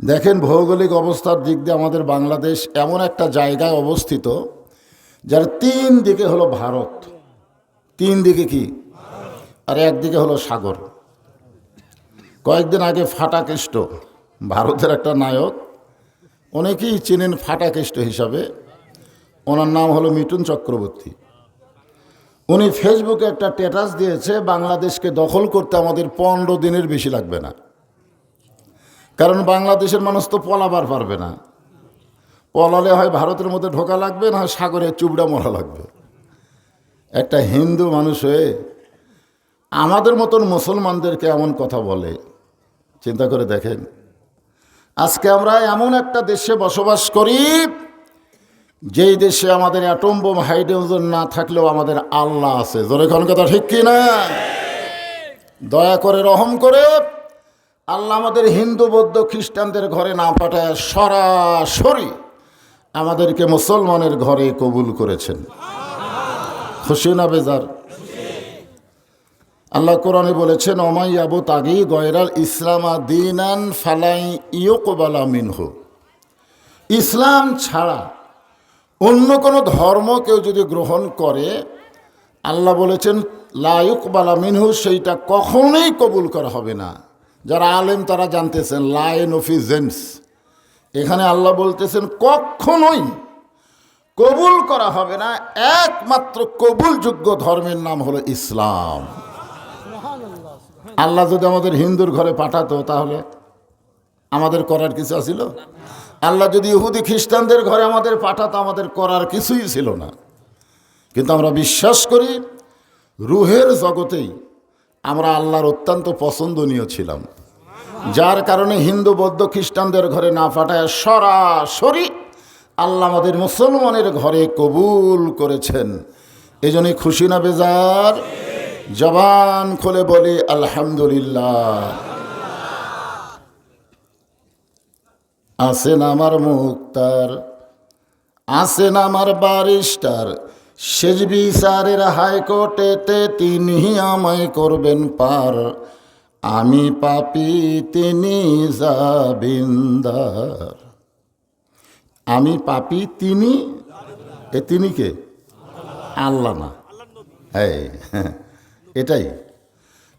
দেখেন ভৌগোলিক অবস্থার দিক দিয়ে আমাদের বাংলাদেশ এমন একটা জায়গায় অবস্থিত, যার তিন দিকে হলো ভারত। তিন দিকে কি? আর একদিকে হলো সাগর। কয়েকদিন আগে ফাটাকেষ্ট, ভারতের একটা নায়ক, অনেকেই চেনেন ফাটাকেষ্ট হিসাবে। ওনার নাম হলো মিঠুন চক্রবর্তী। উনি ফেসবুকে একটা স্ট্যাটাস দিয়েছে, বাংলাদেশকে দখল করতে আমাদের পনেরো দিনের বেশি লাগবে না। কারণ বাংলাদেশের মানুষ তো পলাবার পারবে না। পলালে হয় ভারতের মধ্যে ঢোকা লাগবে, না সাগরে চুবড়া মরা লাগবে। একটা হিন্দু মানুষ হয়ে আমাদের মতন মুসলমানদেরকে এমন কথা বলে, চিন্তা করে দেখেন। আজকে আমরা এমন একটা দেশে বসবাস করি, যেই দেশে আমাদের অ্যাটম বোম হাইড্রোজেন না থাকলেও আমাদের আল্লাহ আছে। জোরে কথা ঠিক কি না দয়া করে রহম করে আল্লাহ আমাদের হিন্দু, বৌদ্ধ, খ্রিস্টানদের ঘরে না পাঠায় সরাসরি আমাদেরকে মুসলমানের ঘরে কবুল করেছেন। খুশি না বেজার? আল্লাহ কোরআনে বলেছেন অমাই আবু তাগি গয়রাল ইসলামা দিনান ফালাই ইয়োকবালা মিনহু। ইসলাম ছাড়া অন্য কোনো ধর্ম কেউ যদি গ্রহণ করে, আল্লাহ বলেছেন লায়ুক বালা মিনহু, সেইটা কখনোই কবুল করা হবে না। যারা আলেম, তারা জানতেছেন, লাইন অফিজেন্স এখানে আল্লাহ বলতেছেন, কখনোই কবুল করা হবে না। একমাত্র কবুলযোগ্য ধর্মের নাম হলো ইসলাম। আল্লাহ যদি আমাদের হিন্দুর ঘরে পাঠাতো, তাহলে আমাদের করার কিছু আছিল? আল্লাহ যদি ইহুদি খ্রিস্টানদের ঘরে আমাদের পাঠাতো, আমাদের করার কিছুই ছিল না। কিন্তু আমরা বিশ্বাস করি, রুহের জগতেই আমরা আল্লাহর অত্যন্ত পছন্দনীয় ছিলাম। যার কারণে হিন্দু, বৌদ্ধ, খ্রিস্টানদের ঘরে না পাঠায় সরাসরি আল্লাহ আমাদের মুসলমানের ঘরে কবুল করেছেন। এই জন্যই খুশি না বেজার? জবান খুলে বলি, আলহামদুলিল্লাহ। আসেন আমার মুক্তার, আসেন আমার বারিস্টার। সেজ বিচারের হাইকোর্টেতে তিনি আমায় করবেন পার। আমি পাপি, তিনি জাবিন্দার। আমি পাপি, তিনি? এ তিনি কে? আল্লাহ না। হ্যাঁ এটাই।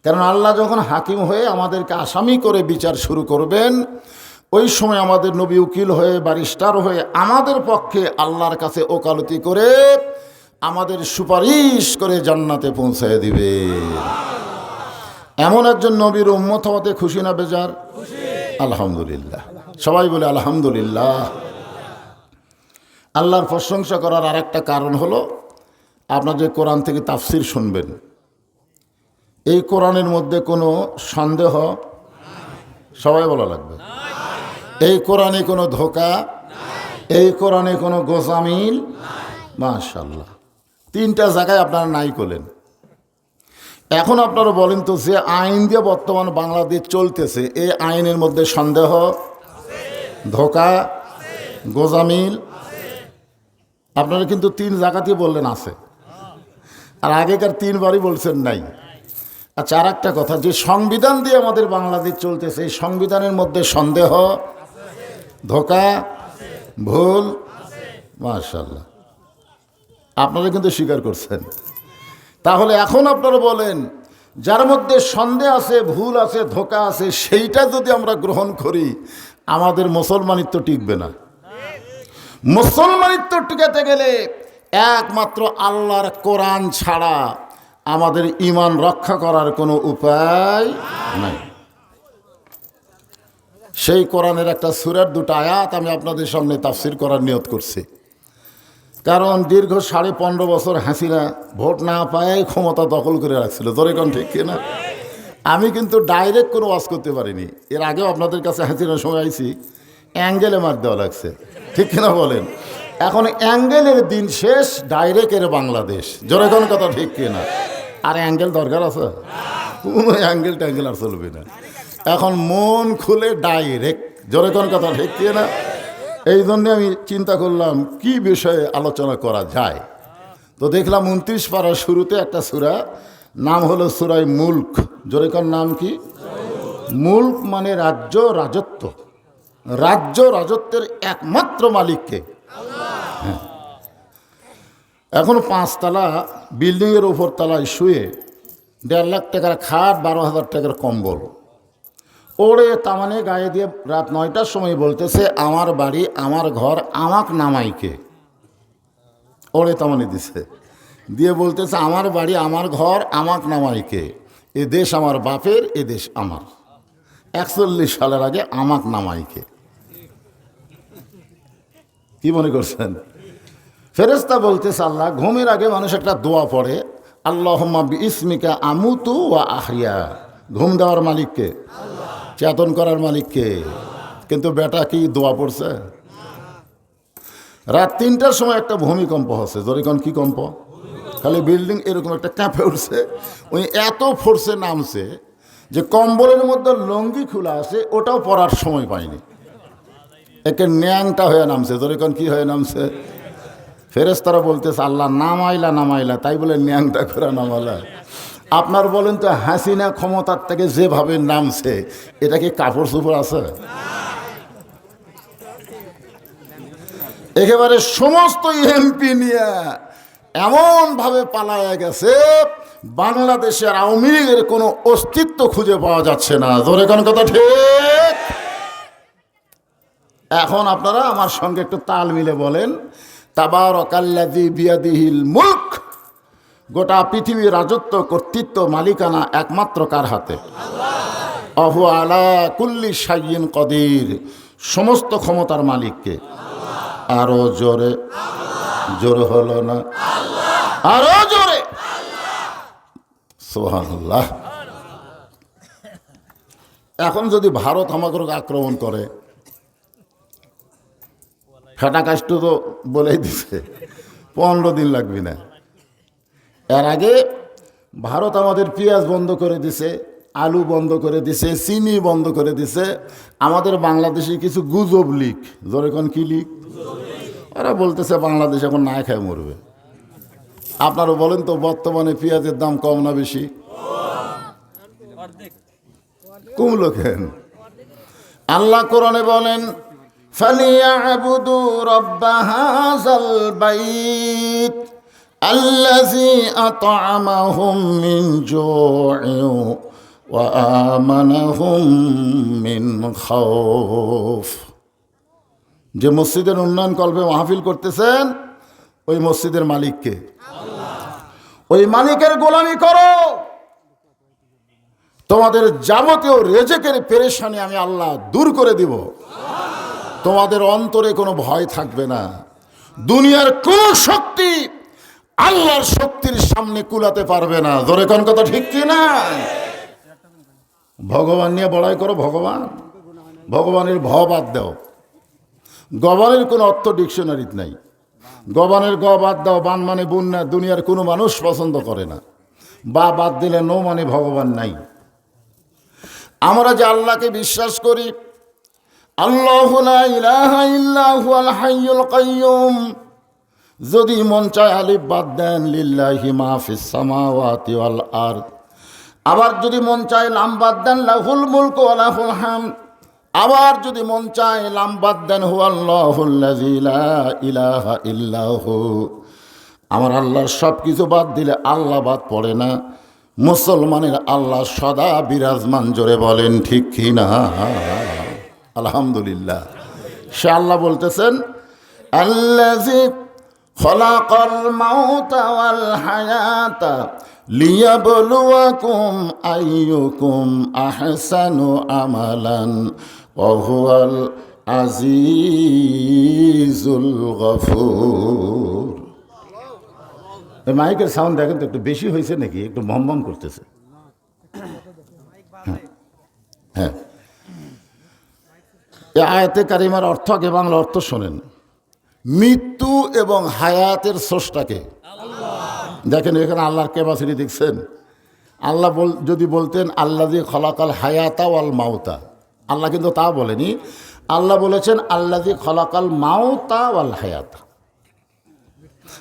কারণ আল্লাহ যখন হাকিম হয়ে আমাদেরকে আসামি করে বিচার শুরু করবেন, ওই সময় আমাদের নবী উকিল হয়ে বারিস্টার হয়ে আমাদের পক্ষে আল্লাহর কাছে ওকালতি করে আমাদের সুপারিশ করে জান্নাতে পৌঁছায় দিবে। এমন একজন নবীর উম্মত হওয়াতে খুশি না বেজার? আলহামদুলিল্লাহ। সবাই বলে আলহামদুলিল্লাহ। আল্লাহর প্রশংসা করার আরেকটা কারণ হলো, আপনার যে কোরআন থেকে তাফসির শুনবেন, এই কোরআনের মধ্যে কোনো সন্দেহ সবাই বলা লাগবে? এই কোরআনে কোনো ধোকা? এই কোরআনে কোনো গোসামিল মাশাল্লাহ তিনটা জায়গায় আপনারা নাই করলেন। এখন আপনারা বলেন তো যে আইন দিয়ে বর্তমান বাংলাদেশ চলতেছে, এই আইনের মধ্যে সন্দেহ, ধোকা, গোজামিল, আপনারা কিন্তু তিন জায়গাতেই বললেন আছে। আর আগেকার তিনবারই বলছেন নাই। আচ্ছা আর একটা কথা, যে সংবিধান দিয়ে আমাদের বাংলাদেশ চলতেছে, এই সংবিধানের মধ্যে সন্দেহ, ধোকা, ভুল মাশাল্লাহ আপনারা কিন্তু স্বীকার করছেন। তাহলে এখন আপনারা বলেন, যার মধ্যে সন্দেহ আছে, ভুল আছে, ধোকা আছে, সেইটা যদি আমরা গ্রহণ করি, আমাদের মুসলমানিত্ব টিকবে না। মুসলমানিত্ব টিকাতে গেলে একমাত্র আল্লাহর কোরআন ছাড়া আমাদের ইমান রক্ষা করার কোনো উপায় নাই। সেই কোরআনের একটা সুরের দুটো আয়াত আমি আপনাদের সামনে তাফসির করার নিয়ত করছি। কারণ দীর্ঘ সাড়ে পনেরো বছর হাসিনা ভোট না পায় ক্ষমতা দখল করে রাখছিল। ধরে কোন ঠিক কিনা? আমি কিন্তু ডাইরেক্ট কোনো ওয়াজ করতে পারিনি। এর আগেও আপনাদের কাছে হাসিনার সময় অ্যাঙ্গেলে মার দেওয়া লাগছে। ঠিক কিনা বলেন? এখন অ্যাঙ্গেলের দিন শেষ ডাইরেক্টের বাংলাদেশ। জোরে কোন কথা ঠিক কিনা? আর অ্যাঙ্গেল দরকার আছে? কোনো অ্যাঙ্গেল ট্যাঙ্গেল আর চলবে না। এখন মন খুলে ডাইরেক্ট জোরে কোন কথা ঠিক কিনা? এই জন্যে আমি চিন্তা করলাম, কি বিষয়ে আলোচনা করা যায়? তো দেখলাম উনত্রিশ পাড়ার শুরুতে একটা সুরা, নাম হলো সুরাই মুল্ক। জোরেকর নাম কি? মুল্ক মানে রাজ্য, রাজত্ব। রাজ্য, রাজত্বের একমাত্র মালিককে। হ্যাঁ। এখন পাঁচতলা, বিল্ডিংয়ের উপর তলায় শুয়ে দেড় লাখ টাকার খাট, বারো হাজার টাকার কম্বল। ওরে তামানে গায়ে দিয়ে রাত নয়টার সময় বলতেছে, আমার বাড়ি, আমার ঘর, আমাক নামাইকে ওরে তামানে দিছে। দিয়ে বলতেছে, আমার বাড়ি, আমার ঘর, আমাক নামাইকে এ দেশ আমার বাপের, এ দেশ আমার। একচল্লিশ সালের আগে আমাক নামাইকে কি? মনে করছেন? ফেরেস্তা বলতেছে, আল্লাহ, ঘুমের আগে মানুষ একটা দোয়া পড়ে আল্লাহ ইসমিকা আমুতু ওয়া আহিয়া ঘুম দেওয়ার মালিককে চেতন করার মালিককে। কিন্তু বেটা কি দোয়া পড়ছে? রাত তিনটার সময় একটা ভূমিকম্প হচ্ছে। জরিকন কি কম্প? খালি বিল্ডিং এরকম একটা ক্যাঁপে উঠছে। ওই এত ফোর্সে নামছে যে কম্বলের মধ্যে লঙ্গি খোলা আছে ওটাও পরার সময় পায়নি। একে ন্যাংটা হয়ে নামছে। জরিকন কি হয়ে নামছে? ফেরেস্তারা বলতেছে, আল্লাহ নামাইলা নামাইলা। তাই বলে ন্যাংটা করে নামালা। আপনার বলেন তো হাসিনা ক্ষমতার থেকে যেভাবে নামছে, এটা কি কাপড় চোপড় আছে? একেবারে সমস্ত এমপি নিয়ে এমনভাবে পালায়া গেছে বাংলাদেশের আওয়ামী লীগের কোনো অস্তিত্ব খুঁজে পাওয়া যাচ্ছে না। ধরে কোন কথা ঠিক? এখন আপনারা আমার সঙ্গে একটু তাল মিলে বলেন তাবার অকাল্লাদি বিয়াদিহিল মুল্ক গোটা পৃথিবীর রাজত্ব, কর্তৃত্ব, মালিকানা একমাত্র কার হাতে? অহু আলা কুল্লি সাইয়িন কদির। সমস্ত ক্ষমতার মালিককে। আরও জোরে। জোরে হলো না? আরও জোরে। এখন যদি ভারত আমাকে আক্রমণ করে, ফেটা কাষ্ট তো বলেই দিছে। পনেরো দিন লাগবে না। এর আগে ভারত আমাদের পেঁয়াজ বন্ধ করে দিছে, আলু বন্ধ করে দিছে, চিনি বন্ধ করে দিছে, আমাদের বাংলাদেশে কিছু গুজব লিক কোন কি লিক ওরা বলতেছে বাংলাদেশ এখন না খায় মরবে। আপনারা বলেন তো বর্তমানে পেঁয়াজের দাম কম না বেশি? কমলো কেন আল্লাহ কোরআনে বলেন ফালিয়া আবুদু রব্বা হাজাল الذي أطعمهم من جوع وآمنهم من خوف যে মসজিদের উন্নয়ন কল্পে মাহফিল করতেছেন ওই মসজিদের মালিককে ওই মালিকের গোলামি করো তোমাদের যাবতীয় রেজেকের পেরেশানি আমি আল্লাহ দূর করে দিব তোমাদের অন্তরে কোনো ভয় থাকবে না দুনিয়ার কোন শক্তি আল্লাহর শক্তির সামনে কুলাতে পারবে না। ধরে কোন কথা ঠিক কি না? ভগবান নিয়ে বড়াই করো ভগবান। ভগবানের ভ বাদ দাও। গবানের কোনো অর্থ ডিকশনারিতে নাই। গবানের গ বাদ দাও, বান মানে বুন না, দুনিয়ার কোনো মানুষ পছন্দ করে না। বা বাদ দিলে নো মানে ভগবান নাই। আমরা যে আল্লাহকে বিশ্বাস করি, আল্লাহ ইলাহা ইল্লা হুয়াল হাইয়ুল কাইয়ুম। যদি মন চায় আলিফ বাদ দেন, লিল্লাহি মা ফিস সামাওয়াতি ওয়াল আরদ। আবার যদি মন চায় লাম বাদ দেন, লাহুল মুলকু ওয়া লাহুল হামদ আবার যদি মন চায় লাম বাদ দেন হুয়াল্লাহুল্লাযী লা ইলাহা ইল্লাহু। আমার আল্লাহর সব কিছু বাদ দিলে আল্লাহ বাদ পড়ে না। মুসলমানের আল্লাহ সদা বিরাজমান, জোরে বলেন ঠিক কি না? আলহামদুলিল্লাহ। সে আল্লাহ বলতেছেন আল্লাজি হায়াতা লিয়াবলুয়াকুম আইয়ুকুম আহসানু আমালান ওয়া হুয়াল আজিজুল গফুর। এই মাইকের সাউন্ড দেখেন তো, একটু বেশি হয়েছে নাকি? একটু ভম করতেছে। হ্যাঁ। আয়াতে কারিমার অর্থ আগে বাংলা অর্থ শোনেন। মৃত্যু এবং হায়াতের স্রষ্টাকে। দেখেন এখানে আল্লাহর ক্যাপাসিটি দেখছেন? আল্লাহ বল যদি বলতেন আল্লাহ দিয়ে খলাকাল হায়াতা ওয়াল মাউতা। আল্লাহ কিন্তু তা বলেনি। আল্লাহ বলেছেন আল্লাহ দিয়ে খলাকাল মাউতা ওয়াল হায়াতা।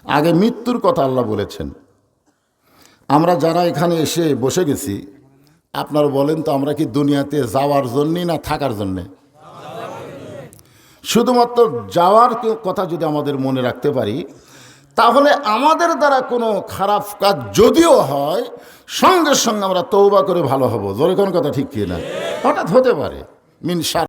আগে মৃত্যুর কথা আল্লাহ বলেছেন। আমরা যারা এখানে এসে বসে গেছি আপনারা বলেন তো আমরা কি দুনিয়াতে যাওয়ার জন্যে না থাকার জন্যে? শুধুমাত্র যাওয়ার কথা যদি আমাদের মনে রাখতে পারি, তাহলে আমাদের দ্বারা কোনো খারাপ কাজ যদিও হয়, সঙ্গে সঙ্গে আমরা তৌবা করে ভালো হব। জোরে কোন কথা ঠিক কি না হঠাৎ হতে পারে। মিনসা